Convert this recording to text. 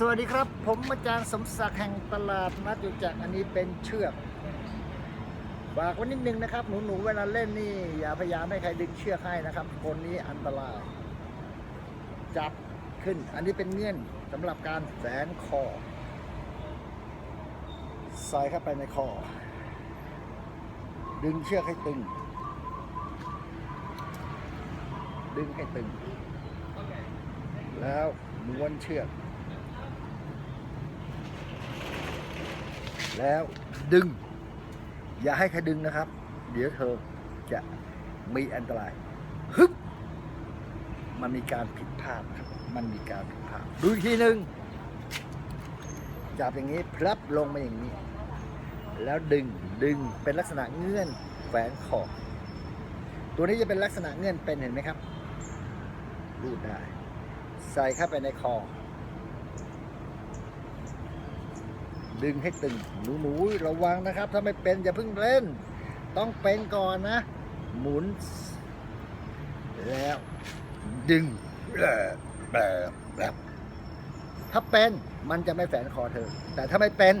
สวัสดีครับ ผมอาจารย์สมศักดิ์แห่งตลาดนัดอยู่จากอันนี้เป็นเชือกฝากไว้นิดนึงนะครับ หนูๆเวลาเล่นนี่ อย่าพยายามให้ใครดึงเชือกให้นะครับ คนนี้อันตราย จับขึ้น อันนี้เป็นเงื่อนสำหรับการแฝนคอใส่เข้าไปในคอ ดึงเชือกให้ตึง ดึงให้ตึง แล้วม้วนเชือก แล้วดึง อย่าให้ใครดึงนะครับ เดี๋ยวเธอจะมีอันตรายฮึบมันมีการผิดพลาดครับ มันมีการผิดพลาดดูอีกทีหนึ่งจับอย่างนี้พลับลงมาอย่างนี้ แล้วดึงดึงเป็นลักษณะเงื่อนแฝงคอตัวนี้จะเป็นลักษณะเงื่อนเป็นเห็นไหมครับรูดได้ ใส่เข้าไปในคอ ดึงให้ตึงหนูหนูๆระวังนะครับ ถ้าไม่เป็นอย่าเพิ่งเล่น ต้องเป็นก่อนนะ หมุน แล้วดึงแบบแบบถ้าเป็นมันจะไม่แฝงคอเธอ แต่ถ้าไม่เป็น